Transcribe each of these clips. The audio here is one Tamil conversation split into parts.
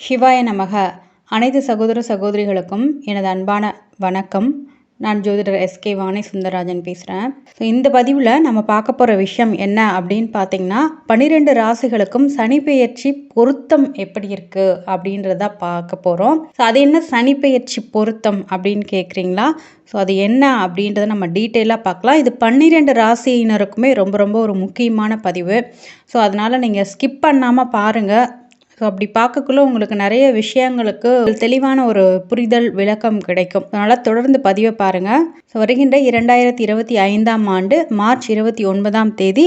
சிவாய நமக. அனைத்து சகோதர சகோதரிகளுக்கும் எனது அன்பான வணக்கம். நான் ஜோதிடர் எஸ்கே வாணி சுந்தரராஜன் பேசுகிறேன் ஸோ இந்த பதிவில் நம்ம பார்க்க போகிற விஷயம் என்ன அப்படின்னு பார்த்தீங்கன்னா பன்னிரெண்டு ராசிகளுக்கும் சனி பெயர்ச்சி பொருத்தம் எப்படி இருக்குது அப்படின்றத பார்க்க போகிறோம் ஸோ அது என்ன சனி பெயர்ச்சி பொருத்தம் அப்படின்னு கேட்குறீங்களா ஸோ அது என்ன அப்படின்றத நம்ம டீட்டெயிலாக பார்க்கலாம். இது பன்னிரெண்டு ராசியினருக்குமே ரொம்ப ரொம்ப ஒரு முக்கியமான பதிவு. ஸோ அதனால் நீங்கள் ஸ்கிப் பண்ணாமல் பாருங்கள் ஸோ அப்படி பார்க்கக்குள்ள உங்களுக்கு நிறைய விஷயங்களுக்கு தெளிவான ஒரு புரிதல் விளக்கம் கிடைக்கும். அதனால் தொடர்ந்து பதிவை பாருங்கள் ஸோ வருகின்ற இரண்டாயிரத்தி இருபத்தி ஐந்தாம் ஆண்டு மார்ச் இருபத்தி ஒன்பதாம் தேதி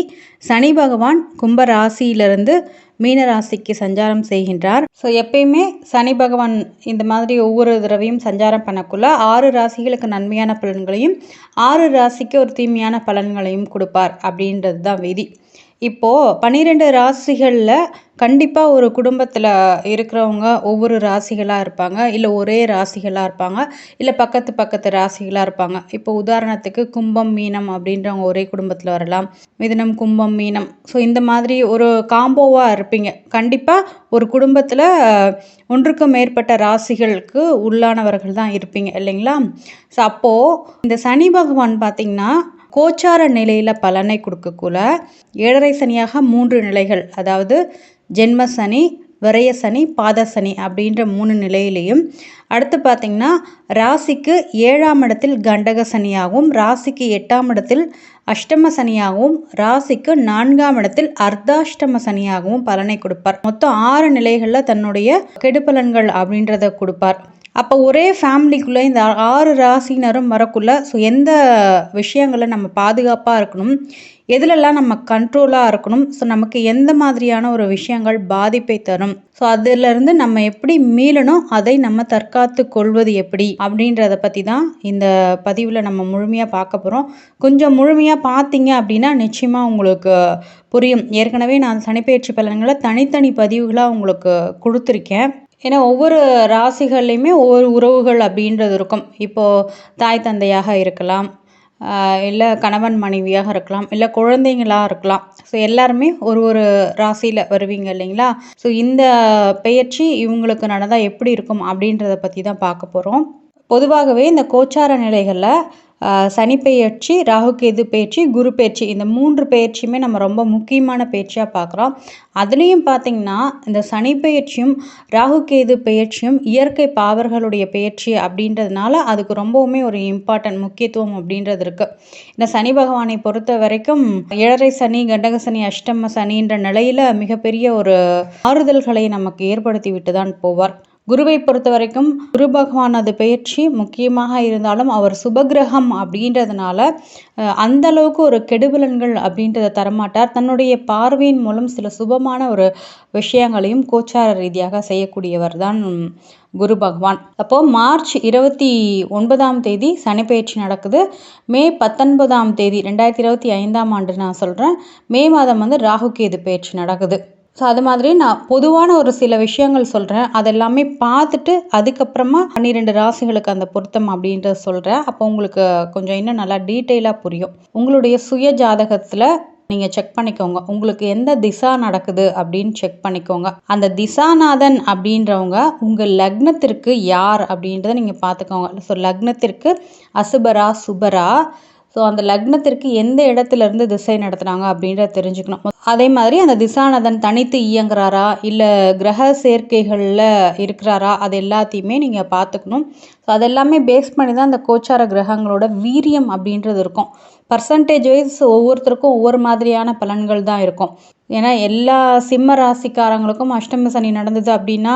சனி பகவான் கும்ப ராசியிலிருந்து மீன ராசிக்கு சஞ்சாரம் செய்கின்றார். ஸோ எப்பயுமே சனி பகவான் இந்த மாதிரி ஒவ்வொரு தடவையும் சஞ்சாரம் பண்ணக்குள்ள ஆறு ராசிகளுக்கு நன்மையான பலன்களையும் ஆறு ராசிக்கு ஒரு தீமையான பலன்களையும் கொடுப்பார் அப்படின்றது தான் விதி. இப்போது பன்னிரெண்டு ராசிகளில் கண்டிப்பாக ஒரு குடும்பத்தில் இருக்கிறவங்க ஒவ்வொரு ராசிகளாக இருப்பாங்க. இல்லை ஒரே ராசிகளாக இருப்பாங்க. இல்லை பக்கத்து பக்கத்து ராசிகளாக இருப்பாங்க. இப்போ உதாரணத்துக்கு கும்பம் மீனம் அப்படின்றவங்க ஒரே குடும்பத்தில் வரலாம். மிதனம் கும்பம் மீனம். ஸோ இந்த மாதிரி ஒரு காம்போவாக இருப்பீங்க. கண்டிப்பாக ஒரு குடும்பத்தில் ஒன்றுக்கும் மேற்பட்ட ராசிகளுக்கு உள்ளானவர்கள் தான் இருப்பீங்க. இல்லைங்களா? ஸோ அப்போது இந்த சனி பகவான் பார்த்திங்கன்னா கோச்சார நிலையில் பலனை கொடுக்கக்குள்ள ஏழரை சனியாக மூன்று நிலைகள் அதாவது ஜென்ம சனி விரய சனி பாத சனி அப்படின்ற மூணு நிலையிலையும் அடுத்து பார்த்திங்கன்னா ராசிக்கு ஏழாம் இடத்தில் கண்டக சனியாகவும் ராசிக்கு எட்டாம் இடத்தில் அஷ்டம சனியாகவும் ராசிக்கு நான்காம் இடத்தில் அர்த்தாஷ்டம சனியாகவும் பலனை கொடுப்பார். மொத்தம் ஆறு நிலைகளில் தன்னுடைய கெடுபலன்கள் அப்படின்றத கொடுப்பார். அப்போ ஒரே ஃபேமிலிக்குள்ளே இந்த ஆறு ராசினரும் வரக்குள்ள ஸோ எந்த விஷயங்களை நம்ம பாதுகாப்பாக இருக்கணும் எதுலெல்லாம் நம்ம கண்ட்ரோலாக இருக்கணும் ஸோ நமக்கு எந்த மாதிரியான ஒரு விஷயங்கள் பாதிப்பை தரும் ஸோ அதிலிருந்து நம்ம எப்படி மீளணும் அதை நம்ம தற்காத்து கொள்வது எப்படி அப்படின்றத பற்றி தான் இந்த பதிவில் நம்ம முழுமையாக பார்க்க போகிறோம் கொஞ்சம் முழுமையாக பார்த்தீங்க அப்படின்னா நிச்சயமாக உங்களுக்கு புரியும். ஏற்கனவே நான் சனிப்பயிற்சி பலன்களை தனித்தனி பதிவுகளாக உங்களுக்கு கொடுத்துருக்கேன். ஏன்னா ஒவ்வொரு ராசிகள்லையுமே ஒவ்வொரு உறவுகள் அப்படின்றது இருக்கும். இப்போது தாய் தந்தையாக இருக்கலாம் இல்லை கணவன் மனைவியாக இருக்கலாம் இல்லை குழந்தைங்களாக இருக்கலாம். ஸோ எல்லாருமே ஒரு ஒரு ராசியில் வருவீங்க இல்லைங்களா? ஸோ இந்த பெயர்ச்சி இவங்களுக்கு நடந்தால் எப்படி இருக்கும் அப்படின்றத பற்றி தான் பார்க்க போகிறோம் பொதுவாகவே இந்த கோச்சார நிலைகளில் சனி பெயர்ச்சி ராகு கேது பயிற்சி குரு பயிற்சி இந்த மூன்று பயிற்சியுமே நம்ம ரொம்ப முக்கியமான பயிற்சியாக பார்க்குறோம். அதுலேயும் பார்த்திங்கன்னா இந்த சனி பயிற்சியும் ராகு கேது பயிற்சியும் இயற்கை பாவர்களுடைய பயிற்சி அப்படின்றதுனால அதுக்கு ரொம்பவுமே ஒரு இம்பார்ட்டன்ட் முக்கியத்துவம் அப்படின்றது இருக்குது இந்த சனி பகவானை பொறுத்த வரைக்கும் ஏழரை சனி கண்டக சனி அஷ்டம சனின்ற நிலையில் மிகப்பெரிய ஒரு ஆறுதல்களை நமக்கு ஏற்படுத்தி விட்டு தான் போவார். குருவை பொறுத்த வரைக்கும் குரு பகவானது பயிற்சி முக்கியமாக இருந்தாலும் அவர் சுபகிரகம் அப்படின்றதுனால அந்த அளவுக்கு ஒரு கெடுபலன்கள் அப்படின்றத தரமாட்டார். தன்னுடைய பார்வையின் மூலம் சில சுபமான ஒரு விஷயங்களையும் கோச்சார ரீதியாக செய்யக்கூடியவர் தான் குரு பகவான். அப்போது மார்ச் இருபத்தி ஒன்பதாம் தேதி சனிப்பெயர்ச்சி நடக்குது. மே பத்தொன்பதாம் தேதி ரெண்டாயிரத்தி இருபத்தி ஐந்தாம் ஆண்டு நான் சொல்கிறேன் மே மாதம் வந்து ராகு கேது பயிற்சி நடக்குது. ஸோ அது மாதிரி நான் பொதுவான ஒரு சில விஷயங்கள் சொல்கிறேன் அதெல்லாமே பார்த்துட்டு அதுக்கப்புறமா பன்னிரெண்டு ராசிகளுக்கு அந்த பொருத்தம் அப்படின்றத சொல்கிறேன் அப்போ உங்களுக்கு கொஞ்சம் இன்னும் நல்லா டீட்டெயிலாக புரியும். உங்களுடைய சுய ஜாதகத்தில் நீங்கள் செக் பண்ணிக்கோங்க. உங்களுக்கு எந்த திசா நடக்குது அப்படின்னு செக் பண்ணிக்கோங்க. அந்த திசாநாதன் அப்படின்றவங்க உங்கள் லக்னத்திற்கு யார் அப்படின்றத நீங்கள் பார்த்துக்கோங்க. ஸோ லக்னத்திற்கு அசுபரா சுபரா ஸோ அந்த லக்னத்திற்கு எந்த இடத்துல இருந்து திசை நடத்துனாங்க அப்படின்றத தெரிஞ்சுக்கணும். அதே மாதிரி அந்த திசானதன் தனித்து இயங்குறாரா? இல்லை கிரக சேர்க்கைகளில் இருக்கிறாரா? அது எல்லாத்தையுமே நீங்கள் பார்த்துக்கணும். ஸோ அதெல்லாமே பேஸ் பண்ணி தான் அந்த கோச்சார கிரகங்களோட வீரியம் அப்படின்றது இருக்கும். பர்சன்டேஜ் வைஸ் ஒவ்வொருத்தருக்கும் ஒவ்வொரு மாதிரியான பலன்கள் தான் இருக்கும். ஏன்னா எல்லா சிம்ம ராசிக்காரங்களுக்கும் அஷ்டம சனி நடந்தது அப்படின்னா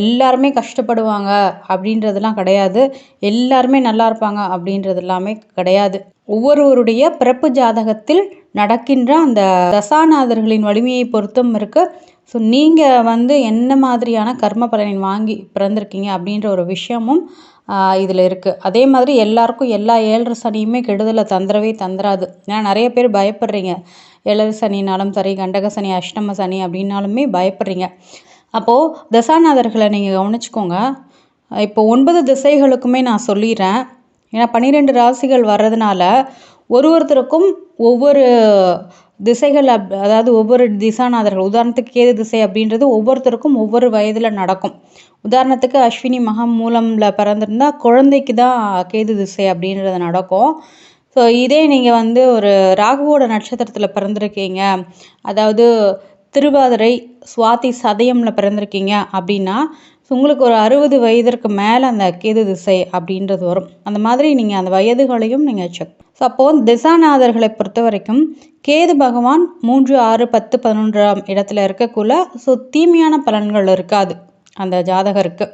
எல்லாருமே கஷ்டப்படுவாங்க அப்படின்றதெல்லாம் கிடையாது. எல்லாருமே நல்லா இருப்பாங்க அப்படின்றது எல்லாமே கிடையாது. ஒவ்வொருவருடைய பிறப்பு ஜாதகத்தில் நடக்கின்ற அந்த தசாநாதர்களின் வலிமையை பொருத்தம் இருக்குது ஸோ நீங்கள் வந்து என்ன மாதிரியான கர்ம பலனை வாங்கி பிறந்திருக்கீங்க அப்படின்ற ஒரு விஷயமும் இதில் இருக்குது அதே மாதிரி எல்லாருக்கும் எல்லா ஏழரை சனியுமே கெடுதலை தந்துடவே தந்துடாது ஏன்னா நிறைய பேர் பயப்படுறீங்க. ஏழரை சனினாலும் சரி கண்டக சனி அஷ்டம சனி அப்படின்னாலுமே பயப்படுறீங்க. அப்போது தசாநாதர்களை நீங்கள் கவனிச்சுக்கோங்க. இப்போ ஒன்பது திசைகளுக்குமே நான் சொல்லிடுறேன். ஏன்னா பன்னிரெண்டு ராசிகள் வர்றதுனால ஒரு ஒருத்தருக்கும் ஒவ்வொரு திசைகள் அப் அதாவது ஒவ்வொரு திசாநாதர்கள் உதாரணத்துக்கு கேது திசை அப்படின்றது ஒவ்வொருத்தருக்கும் ஒவ்வொரு வயதில் நடக்கும். உதாரணத்துக்கு அஸ்வினி மகம் மூலமில் பிறந்திருந்தா குழந்தைக்கு தான் கேது திசை அப்படின்றது நடக்கும். ஸோ இதே நீங்கள் வந்து ஒரு ராகுவோட நட்சத்திரத்தில் பிறந்திருக்கீங்க. அதாவது திருவாதிரை சுவாதி சதயமில் பிறந்திருக்கீங்க அப்படின்னா உங்களுக்கு ஒரு அறுபது வயதிற்கு மேலே அந்த கேது திசை அப்படின்றது வரும். அந்த மாதிரி நீங்கள் அந்த வயதுகளையும் நீங்கள் செக் ஸோ அப்போது திசாநாதர்களை பொறுத்த வரைக்கும் கேது பகவான் மூன்று ஆறு பத்து பதினொன்றாம் இடத்துல இருக்கக்குள்ள ஸோ தீமையான பலன்கள் இருக்காது அந்த ஜாதகருக்கு.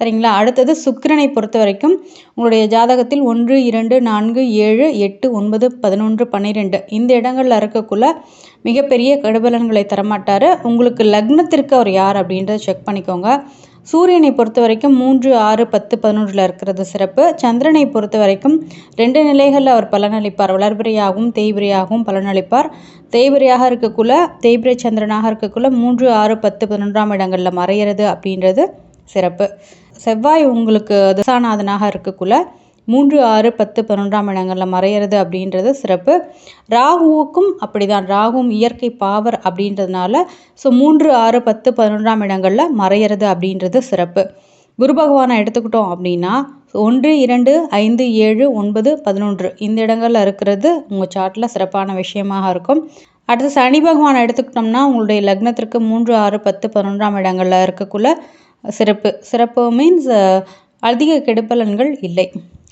சரிங்களா? அடுத்தது சுக்கிரனை பொறுத்த வரைக்கும் உங்களுடைய ஜாதகத்தில் ஒன்று இரண்டு நான்கு ஏழு எட்டு ஒன்பது பதினொன்று பன்னிரெண்டு இந்த இடங்களில் இருக்கக்குள்ள மிகப்பெரிய கெடுபலன்களை தரமாட்டார். உங்களுக்கு லக்னத்திற்கு அவர் யார் அப்படின்றத செக் பண்ணிக்கோங்க. சூரியனை பொறுத்த வரைக்கும் மூன்று ஆறு பத்து பதினொன்றில் இருக்கிறது சிறப்பு. சந்திரனை பொறுத்த வரைக்கும் ரெண்டு நிலைகளில் அவர் பலனளிப்பார். வளர்பிரையாகவும் தேய்பிரையாகவும் பலனளிப்பார். தேய்பிரையாக இருக்கக்குள்ள தேய்பிரை சந்திரனாக இருக்கக்குள்ள மூன்று ஆறு பத்து பதினொன்றாம் இடங்களில் மறையிறது அப்படின்றது சிறப்பு. செவ்வாய் உங்களுக்கு திசாநாதனாக இருக்கக்குள்ள மூன்று ஆறு பத்து பன்னெண்டாம் இடங்களில் மறையிறது அப்படின்றது சிறப்பு. ராகுவுக்கும் அப்படிதான். ராகுவும் இயற்கை பாவர் அப்படின்றதுனால ஸோ மூன்று ஆறு பத்து பன்னெண்டாம் இடங்களில் மறையிறது அப்படின்றது சிறப்பு. குரு பகவானை எடுத்துக்கிட்டோம் அப்படின்னா ஒன்று இரண்டு ஐந்து ஏழு ஒன்பது பதினொன்று இந்த இடங்களில் இருக்கிறது உங்கள் சார்ட்டில் சிறப்பான விஷயமாக இருக்கும். அடுத்து சனி பகவானை எடுத்துக்கிட்டோம்னா உங்களுடைய லக்னத்திற்கு மூன்று ஆறு பத்து பதினொன்றாம் இடங்களில் இருக்கக்குள்ள சிறப்பு. சிறப்பு மீன்ஸ் அதிக கெடுப்பலன்கள் இல்லை.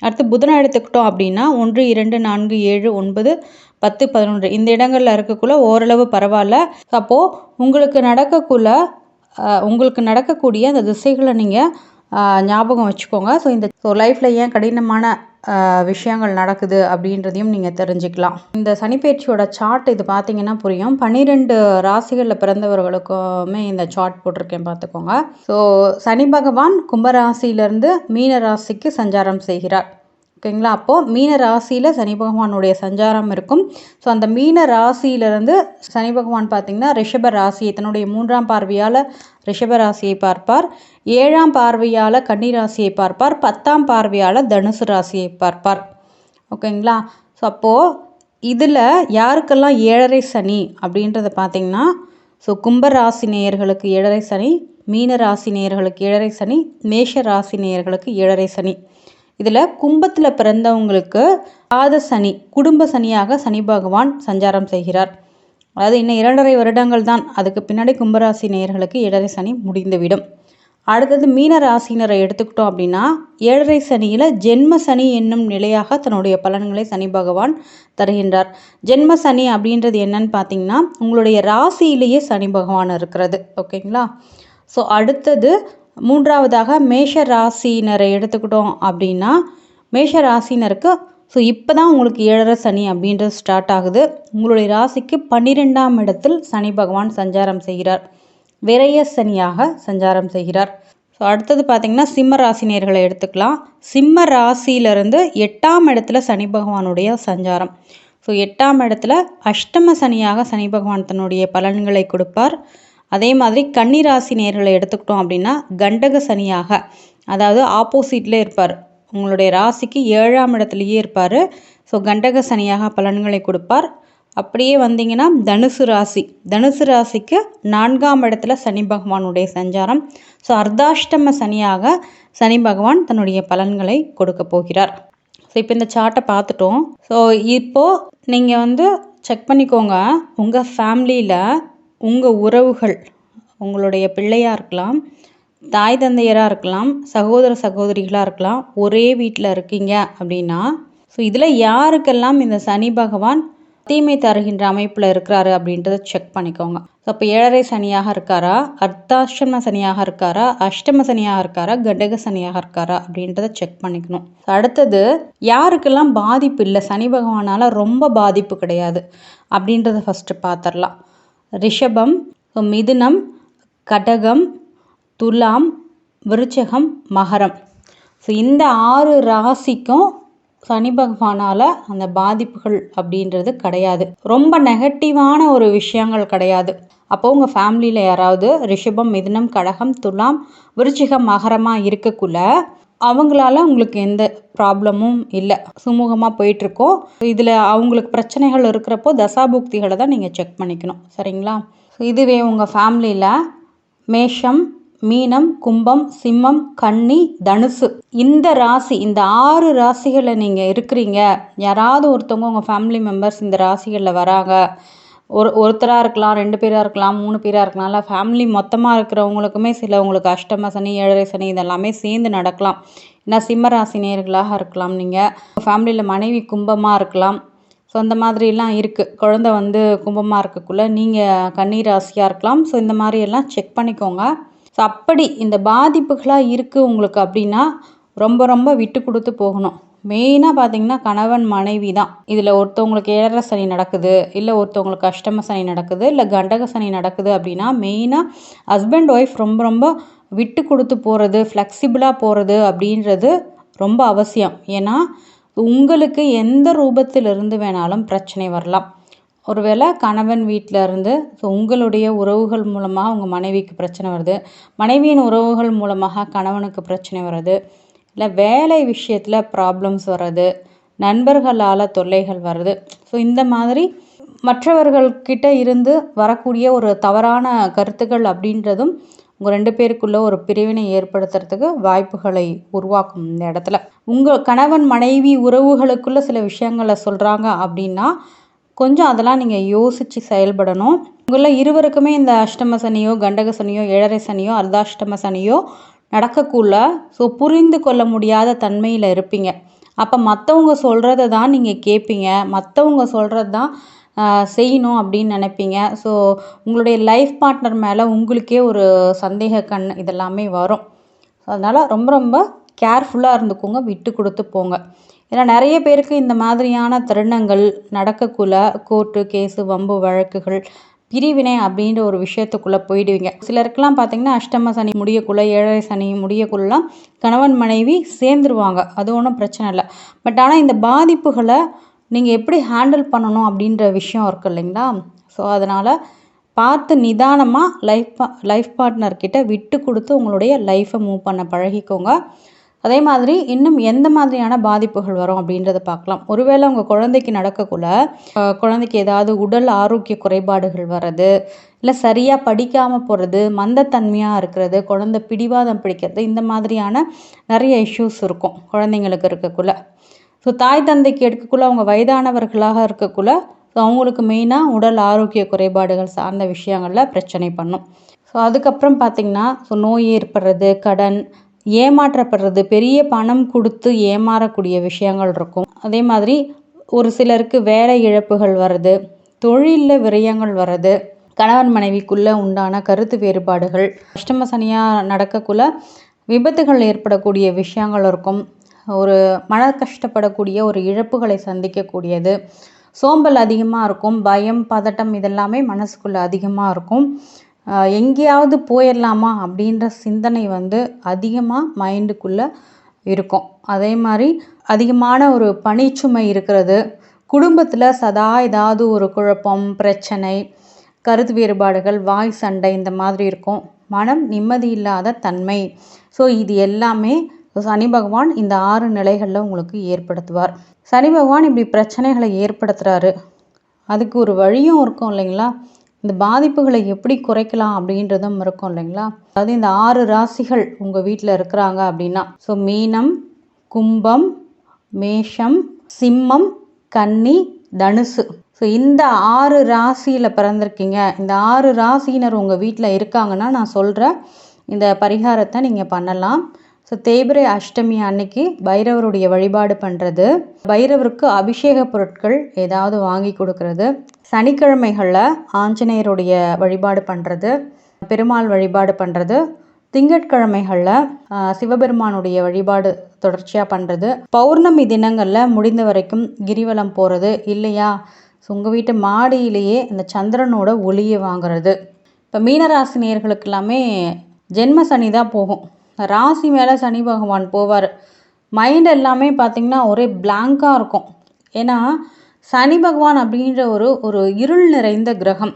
அடுத்து புதனை எடுத்துக்கிட்டோம் அப்படின்னா ஒன்று இரண்டு நான்கு ஏழு ஒன்பது பத்து பதினொன்று. இந்த இடங்களில் இருக்கக்குள்ள ஓரளவு பரவாயில்ல. அப்போது உங்களுக்கு நடக்கக்குள்ள உங்களுக்கு நடக்கக்கூடிய அந்த திசைகளை நீங்கள் ஞாபகம் வச்சுக்கோங்க. ஸோ இந்த ஸோ லைஃப்பில் ஏன் கடினமான விஷயங்கள் நடக்குது அப்படின்றதையும் நீங்கள் தெரிஞ்சுக்கலாம். இந்த சனிப்பயிற்சியோட சார்ட் இது பார்த்தீங்கன்னா புரியும். பன்னிரெண்டு ராசிகளில் பிறந்தவர்களுக்குமே இந்த சார்ட் போட்டிருக்கேன் பார்த்துக்கோங்க ஸோ சனி பகவான் கும்பராசியிலேருந்து மீன ராசிக்கு சஞ்சாரம் செய்கிறார். ஓகேங்களா? அப்போது மீன ராசியில் சனி பகவானுடைய சஞ்சாரம் இருக்கும். ஸோ அந்த மீன ராசியிலிருந்து சனி பகவான் பார்த்திங்கன்னா ரிஷப ராசியை தன்னுடைய மூன்றாம் பார்வையால் ரிஷப ராசியை பார்ப்பார். ஏழாம் பார்வையால் கன்னிராசியை பார்ப்பார். பத்தாம் பார்வையால் தனுசு ராசியை பார்ப்பார். ஓகேங்களா? ஸோ அப்போது இதில் யாருக்கெல்லாம் ஏழரை சனி அப்படின்றத பார்த்திங்கன்னா ஸோ கும்ப ராசி நேயர்களுக்கு ஏழரை சனி மீன ராசி நேயர்களுக்கு ஏழரை சனி மேஷ ராசி நேயர்களுக்கு ஏழரை சனி. இதில் கும்பத்தில் பிறந்தவங்களுக்கு பாத சனி குடும்ப சனியாக சனி பகவான் சஞ்சாரம் செய்கிறார். அதாவது இன்னும் இரண்டரை வருடங்கள் தான். அதுக்கு பின்னாடி கும்பராசி நேயர்களுக்கு ஏழரை சனி முடிந்துவிடும். அடுத்தது மீன ராசினரை எடுத்துக்கிட்டோம் அப்படின்னா ஏழரை சனியில் ஜென்ம சனி என்னும் நிலையாக தன்னுடைய பலன்களை சனி பகவான் தருகின்றார். ஜென்ம சனி அப்படின்றது என்னன்னு பார்த்தீங்கன்னா உங்களுடைய ராசியிலேயே சனி பகவான் இருக்கிறது. ஓகேங்களா? ஸோ அடுத்தது மூன்றாவதாக மேஷ ராசினரை எடுத்துக்கிட்டோம் அப்படின்னா மேஷ ராசினருக்கு ஸோ இப்போ தான் உங்களுக்கு ஏழரை சனி அப்படின்றது ஸ்டார்ட் ஆகுது. உங்களுடைய ராசிக்கு பன்னிரெண்டாம் இடத்தில் சனி பகவான் சஞ்சாரம் செய்கிறார். விரய சனியாக சஞ்சாரம் செய்கிறார். ஸோ அடுத்தது பார்த்திங்கன்னா சிம்ம ராசினியர்களை எடுத்துக்கலாம். சிம்ம ராசியிலிருந்து எட்டாம் இடத்துல சனி பகவானுடைய சஞ்சாரம். ஸோ எட்டாம் இடத்துல அஷ்டம சனியாக சனி பகவான் தன்னுடைய பலன்களை கொடுப்பார். அதே மாதிரி கன்னி ராசி நேர்களை எடுத்துக்கிட்டோம் அப்படின்னா கண்டக சனியாக அதாவது ஆப்போசிட்லேயே இருப்பார். உங்களுடைய ராசிக்கு ஏழாம் இடத்துலையே இருப்பார். ஸோ கண்டக சனியாக பலன்களை கொடுப்பார். அப்படியே வந்தீங்கன்னா தனுசு ராசி. தனுசு ராசிக்கு நான்காம் இடத்துல சனி பகவானுடைய சஞ்சாரம். ஸோ அர்த்தாஷ்டம சனியாக சனி பகவான் தன்னுடைய பலன்களை கொடுக்க போகிறார். ஸோ இப்போ இந்த சார்ட்டை பார்த்துட்டோம். ஸோ இப்போது நீங்கள் வந்து செக் பண்ணிக்கோங்க. உங்கள் ஃபேமிலியில் உங்கள் உறவுகள் உங்களுடைய பிள்ளையாக இருக்கலாம் தாய் தந்தையராக இருக்கலாம் சகோதர சகோதரிகளாக இருக்கலாம் ஒரே வீட்டில் இருக்கீங்க அப்படின்னா ஸோ இதில் யாருக்கெல்லாம் இந்த சனி பகவான் தீமை தருகின்ற அமைப்பில் இருக்கிறாரு அப்படின்றத செக் பண்ணிக்கோங்க. ஸோ அப்போ ஏழரை சனியாக இருக்காரா? அர்த்தாஷ்டம சனியாக இருக்காரா? அஷ்டம சனியாக இருக்காரா? கடக சனியாக இருக்காரா? அப்படின்றத செக் பண்ணிக்கணும். அடுத்தது யாருக்கெல்லாம் பாதிப்பு இல்லை? சனி பகவானால் ரொம்ப பாதிப்பு கிடையாது அப்படின்றத ஃபஸ்ட்டு பார்த்துடலாம் ரிஷபம் மிதுனம் கடகம் துலாம் விருச்சகம் மகரம். ஸோ இந்த ஆறு ராசிக்கும் சனி பகவானால் அந்த பாதிப்புகள் அப்படின்றது கிடையாது. ரொம்ப நெகட்டிவான ஒரு விஷயங்கள் கிடையாது. அப்போ உங்கள் ஃபேமிலியில் யாராவது ரிஷபம் மிதுனம் கடகம் துலாம் விருச்சிகம் மகரமாக இருக்கக்குள்ள அவங்களால உங்களுக்கு எந்த ப்ராப்ளமும் இல்லை. சுமூகமாக போயிட்டுருக்கோம் இதில் அவங்களுக்கு பிரச்சனைகள் இருக்கிறப்போ தசாபுக்திகளை தான் நீங்கள் செக் பண்ணிக்கணும். சரிங்களா? இதுவே உங்கள் ஃபேமிலியில் மேஷம் மீனம் கும்பம் சிம்மம் கன்னி தனுசு. இந்த ராசி இந்த ஆறு ராசிகளில் நீங்கள் இருக்கிறீங்க. யாராவது ஒருத்தவங்க உங்கள் ஃபேமிலி மெம்பர்ஸ் இந்த ராசிகளில் வராங்க. ஒரு ஒருத்தராக இருக்கலாம் ரெண்டு பேராக இருக்கலாம் மூணு பேராக இருக்கலாம். இல்லை ஃபேமிலி மொத்தமாக இருக்கிறவங்களுக்குமே சிலவங்களுக்கு அஷ்டம சனி ஏழரை சனி இதெல்லாமே சேர்ந்து நடக்கலாம். ஏன்னா சிம்ம ராசி நேர்களாக இருக்கலாம் நீங்கள் ஃபேமிலியில் மனைவி கும்பமாக இருக்கலாம். ஸோ அந்த மாதிரிலாம் இருக்குது குழந்த வந்து கும்பமாக இருக்கக்குள்ளே நீங்கள் கன்னி ராசியாக இருக்கலாம். ஸோ இந்த மாதிரியெல்லாம் செக் பண்ணிக்கோங்க. ஸோ அப்படி இந்த பாதிப்புகளாக இருக்குது உங்களுக்கு அப்படின்னா ரொம்ப ரொம்ப விட்டு கொடுத்து போகணும். மெயினாக பார்த்தீங்கன்னா கணவன் மனைவி தான். இதில் ஒருத்தவங்களுக்கு ஏழரை சனி நடக்குது இல்லை ஒருத்தவங்களுக்கு அஷ்டம சனி நடக்குது இல்லை கண்டக சனி நடக்குது அப்படின்னா மெயினாக ஹஸ்பண்ட் ஒய்ஃப் ரொம்ப ரொம்ப விட்டு கொடுத்து போகிறது ஃப்ளெக்சிபிளாக போகிறது அப்படின்றது ரொம்ப அவசியம். ஏன்னா உங்களுக்கு எந்த ரூபத்திலிருந்து வேணாலும் பிரச்சனை வரலாம். ஒருவேளை கணவன் வீட்டில் இருந்து ஸோ உங்களுடைய உறவுகள் மூலமாக உங்கள் மனைவிக்கு பிரச்சனை வருது. மனைவியின் உறவுகள் மூலமாக கணவனுக்கு பிரச்சனை வருது. இல்லை வேலை விஷயத்தில் ப்ராப்ளம்ஸ் வர்றது நண்பர்களால் தொல்லைகள் வருது. ஸோ இந்த மாதிரி மற்றவர்கள்கிட்ட இருந்து வரக்கூடிய ஒரு தவறான கருத்துக்கள் அப்படின்றதும் உங்கள் ரெண்டு பேருக்குள்ளே ஒரு பிரிவினை ஏற்படுத்துறதுக்கு வாய்ப்புகளை உருவாக்கும் இந்த இடத்துல. உங்கள் கணவன் மனைவி உறவுகளுக்குள்ளே சில விஷயங்களை சொல்கிறாங்க அப்படின்னா கொஞ்சம் அதெல்லாம் நீங்கள் யோசித்து செயல்படணும். உங்களில் இருவருக்குமே இந்த அஷ்டம சனியோ கண்டக சனியோ ஏழரை சனியோ அர்த்தாஷ்டம சனியோ நடக்கக்குள்ள. ஸோ புரிந்து கொள்ள முடியாத தன்மையில் இருப்பீங்க. அப்போ மற்றவங்க சொல்கிறத தான் நீங்கள் கேட்பீங்க மற்றவங்க சொல்கிறது தான் செய்யணும் அப்படின்னு நினைப்பீங்க. ஸோ உங்களுடைய லைஃப் பார்ட்னர் மேலே உங்களுக்கே ஒரு சந்தேக கண் இதெல்லாமே வரும். அதனால் ரொம்ப ரொம்ப கேர்ஃபுல்லாக இருந்துக்கோங்க. விட்டு கொடுத்து போங்க. ஏன்னா நிறைய பேருக்கு இந்த மாதிரியான தருணங்கள் நடக்கக்குள்ள கோர்ட்டு கேஸு வம்பு வழக்குகள் பிரிவினை அப்படின்ற ஒரு விஷயத்துக்குள்ளே போயிடுவீங்க. சிலருக்கெல்லாம் பார்த்தீங்கன்னா அஷ்டம சனி முடியக்குள்ளே ஏழரை சனி முடியக்குள்ளலாம் கணவன் மனைவி சேர்ந்துருவாங்க. அது ஒன்றும் பிரச்சனை இல்லை. பட் ஆனால் இந்த பாதிப்புகளை நீங்கள் எப்படி ஹேண்டில் பண்ணணும் அப்படின்ற விஷயம் இருக்குது இல்லைங்களா? ஸோ அதனால் பார்த்து நிதானமாக லைஃப் பா லைஃப் பார்ட்னர்கிட்ட விட்டு கொடுத்து உங்களுடைய லைஃப்பை மூவ் பண்ண பழகிக்கோங்க. அதே மாதிரி இன்னும் எந்த மாதிரியான பாதிப்புகள் வரும் அப்படின்றத பார்க்கலாம். ஒருவேளை உங்கள் குழந்தைக்கு நடக்கக்குள்ள குழந்தைக்கு ஏதாவது உடல் ஆரோக்கிய குறைபாடுகள் வர்றது இல்லை சரியாக படிக்காமல் போகிறது மந்தத்தன்மையாக இருக்கிறது குழந்தை பிடிவாதம் பிடிக்கிறது இந்த மாதிரியான நிறைய இஷ்யூஸ் இருக்கும் குழந்தைங்களுக்கு இருக்கக்குள்ள. ஸோ தாய் தந்தைக்கு எடுக்கக்குள்ள அவங்க வயதானவர்களாக இருக்கக்குள்ள ஸோ அவங்களுக்கு மெயினாக உடல் ஆரோக்கிய குறைபாடுகள் சார்ந்த விஷயங்களில் பிரச்சனை பண்ணும். ஸோ அதுக்கப்புறம் பார்த்திங்கன்னா ஸோ நோய் ஏற்படுறது கடன் ஏமாற்றப்படுறது பெரிய பணம் கொடுத்து ஏமாறக்கூடிய விஷயங்கள் இருக்கும். அதே மாதிரி ஒரு சிலருக்கு வேலை இழப்புகள் வருது தொழிலில் விரயங்கள் வருது கணவன் மனைவிக்குள்ளே உண்டான கருத்து வேறுபாடுகள் அஷ்டம சனியாக நடக்கக்குள்ள விபத்துகள் ஏற்படக்கூடிய விஷயங்கள் இருக்கும். ஒரு மன கஷ்டப்படக்கூடிய ஒரு இழப்புகளை சந்திக்கக்கூடியது. சோம்பல் அதிகமாக இருக்கும் பயம் பதட்டம் இதெல்லாமே மனசுக்குள்ளே அதிகமாக இருக்கும். எங்கேயாவது போயிடலாமா அப்படின்ற சிந்தனை வந்து அதிகமாக மைண்டுக்குள்ளே இருக்கும். அதே மாதிரி அதிகமான ஒரு பணிச்சுமை இருக்கிறது. குடும்பத்தில் சதா ஏதாவது ஒரு குழப்பம் பிரச்சனை கருத்து வேறுபாடுகள் வாய் சண்டை இந்த மாதிரி இருக்கும். மனம் நிம்மதி இல்லாத தன்மை. ஸோ இது எல்லாமே சனி பகவான் இந்த ஆறு நிலைகளில் உங்களுக்கு ஏற்படுத்துவார். சனி பகவான் இப்படி பிரச்சனைகளை ஏற்படுத்துகிறாரு அதுக்கு ஒரு வழியும் இருக்கும் இல்லைங்களா? இந்த பாதிப்புகளை எப்படி குறைக்கலாம் அப்படின்றதும் இருக்கும் இல்லைங்களா? அதாவது இந்த ஆறு ராசிகள் உங்கள் வீட்டில் இருக்கிறாங்க அப்படின்னா ஸோ மீனம் கும்பம் மேஷம் சிம்மம் கன்னி தனுசு. ஸோ இந்த ஆறு ராசியில் பிறந்திருக்கீங்க. இந்த ஆறு ராசியினர் உங்கள் வீட்டில் இருக்காங்கன்னா நான் சொல்கிற இந்த பரிகாரத்தை நீங்கள் பண்ணலாம். ஸோ தேய்பிரை அஷ்டமி அன்னைக்கு பைரவருடைய வழிபாடு பண்ணுறது பைரவருக்கு அபிஷேக பொருட்கள் ஏதாவது வாங்கி கொடுக்கறது. சனிக்கிழமைகளில் ஆஞ்சநேயருடைய வழிபாடு பண்ணுறது பெருமாள் வழிபாடு பண்ணுறது திங்கட்கிழமைகளில் சிவபெருமானுடைய வழிபாடு தொடர்ச்சியாக பண்ணுறது பௌர்ணமி தினங்களில் முடிந்த வரைக்கும் கிரிவலம் போகிறது இல்லையா? ஸோ உங்கள் வீட்டு மாடியிலேயே இந்த சந்திரனோட ஒளியை வாங்குறது. இப்போ மீனராசி நேர்களுக்கு எல்லாமே ஜென்ம சனி தான் போகும். ராசி மேலே சனி பகவான் போவார். மைண்ட் எல்லாமே பார்த்திங்கன்னா ஒரே பிளாங்காக இருக்கும். ஏன்னா சனி பகவான் அப்படின்ற ஒரு ஒரு இருள் நிறைந்த கிரகம்.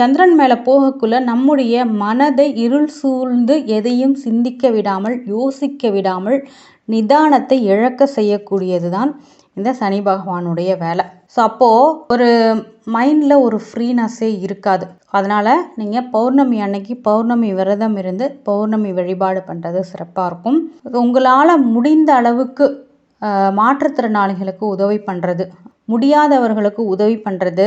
சந்திரன் மேலே போகக்குள்ள நம்முடைய மனதை இருள் சூழ்ந்து எதையும் சிந்திக்க விடாமல் யோசிக்க விடாமல் நிதானத்தை இழக்க செய்யக்கூடியது தான் இந்த சனி பகவானுடைய வேலை. ஸோ அப்போது ஒரு மைண்டில் ஒரு ஃப்ரீனஸ்ஸே இருக்காது. அதனால் நீங்கள் பௌர்ணமி அன்னைக்கு பௌர்ணமி விரதம் இருந்து பௌர்ணமி வழிபாடு பண்ணுறது சிறப்பாக இருக்கும். உங்களால் முடிந்த அளவுக்கு மாற்றுத்திறனாளிகளுக்கு உதவி பண்ணுறது முடியாதவர்களுக்கு உதவி பண்ணுறது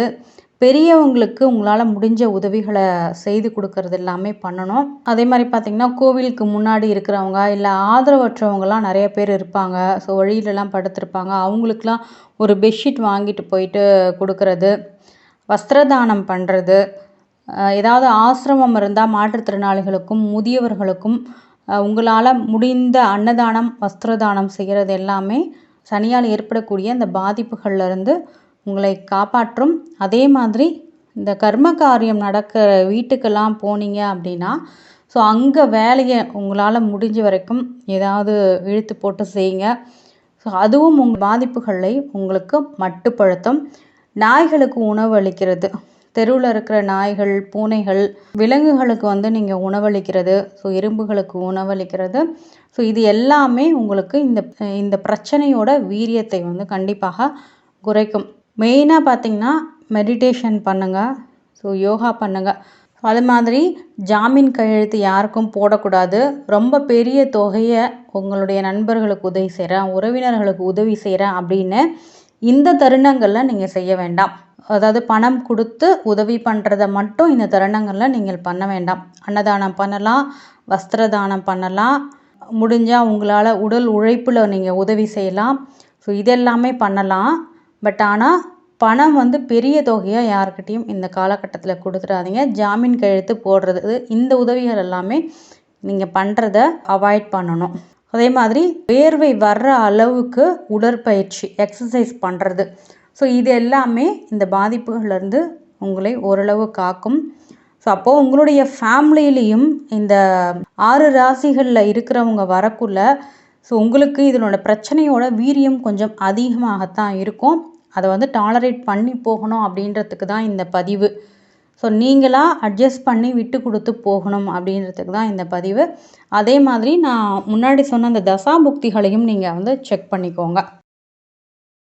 பெரியவங்களுக்கு உங்களால் முடிஞ்ச உதவிகளை செய்து கொடுக்கறது எல்லாமே பண்ணணும். அதே மாதிரி பார்த்திங்கன்னா கோவிலுக்கு முன்னாடி இருக்கிறவங்க இல்லை ஆதரவற்றவங்கலாம் நிறைய பேர் இருப்பாங்க. ஸோ வழியிலலாம் படுத்திருப்பாங்க. அவங்களுக்குலாம் ஒரு பெட்ஷீட் வாங்கிட்டு போயிட்டு கொடுக்கறது வஸ்திரதானம் பண்ணுறது ஏதாவது ஆசிரமம் இருந்தால் மாற்றுத்திறனாளிகளுக்கும் முதியவர்களுக்கும் உங்களால் முடிந்த அன்னதானம் வஸ்திரதானம் செய்கிறது எல்லாமே சனியால் ஏற்படக்கூடிய அந்த பாதிப்புகள்லேருந்து உங்களை காப்பாற்றும். அதே மாதிரி இந்த கர்ம காரியம் நடக்கிற வீட்டுக்கெல்லாம் போனீங்க அப்படின்னா ஸோ அங்கே வேலையை உங்களால் முடிஞ்ச வரைக்கும் ஏதாவது இழுத்து போட்டு செய்யுங்க. ஸோ அதுவும் உங்கள் பாதிப்புகளை உங்களுக்கு மட்டுப்படுத்தும். நாய்களுக்கு உணவு அளிக்கிறது. தெருவில் இருக்கிற நாய்கள் பூனைகள் விலங்குகளுக்கு வந்து நீங்கள் உணவளிக்கிறது. ஸோ எறும்புகளுக்கு உணவளிக்கிறது. ஸோ இது எல்லாமே உங்களுக்கு இந்த இந்த பிரச்சனையோட வீரியத்தை வந்து கண்டிப்பாக குறைக்கும். மெயினாக பார்த்தீங்கன்னா மெடிடேஷன் பண்ணுங்கள் ஸோ யோகா பண்ணுங்கள் அது மாதிரி ஜாமீன் கையெழுத்து யாருக்கும் போடக்கூடாது. ரொம்ப பெரிய தொகையை உங்களுடைய நண்பர்களுக்கு உதவி செய்கிறேன் உறவினர்களுக்கு உதவி செய்கிறேன் அப்படின்னு இந்த தருணங்களில் நீங்கள் செய்ய வேண்டாம். அதாவது பணம் கொடுத்து உதவி பண்ணுறத மட்டும் இந்த தருணங்களில் நீங்கள் பண்ண வேண்டாம். அன்னதானம் பண்ணலாம் வஸ்திர தானம் பண்ணலாம். முடிஞ்சால் உங்களால் உடல் உழைப்பில் நீங்கள் உதவி செய்யலாம். ஸோ இதெல்லாமே பண்ணலாம். பட் ஆனால் பணம் வந்து பெரிய தொகையாக யாருக்கிட்டேயும் இந்த காலகட்டத்தில் கொடுத்துடாதீங்க. ஜாமீன் கையெழுத்து போடுறது இந்த உதவிகள் எல்லாமே நீங்கள் பண்ணுறத அவாய்ட் பண்ணணும். அதே மாதிரி வேர்வை வர்ற அளவுக்கு உடற்பயிற்சி எக்ஸசைஸ் பண்ணுறது ஸோ இது எல்லாமே இந்த பாதிப்புகள்லேருந்து உங்களை ஓரளவு காக்கும். ஸோ அப்போது உங்களுடைய ஃபேமிலியிலையும் இந்த ஆறு ராசிகளில் இருக்கிறவங்க வரக்குள்ள ஸோ உங்களுக்கு இதனோட பிரச்சனையோட வீரியம் கொஞ்சம் அதிகமாகத்தான் இருக்கும். அதை வந்து டாலரேட் பண்ணி போகணும் அப்படின்றதுக்கு தான் இந்த பதிவு. ஸோ நீங்களாக அட்ஜஸ்ட் பண்ணி விட்டு கொடுத்து போகணும் அப்படின்றதுக்கு தான் இந்த பதிவு. அதே மாதிரி நான் முன்னாடி சொன்ன அந்த தசாபுக்திகளையும் நீங்கள் வந்து செக் பண்ணிக்கோங்க.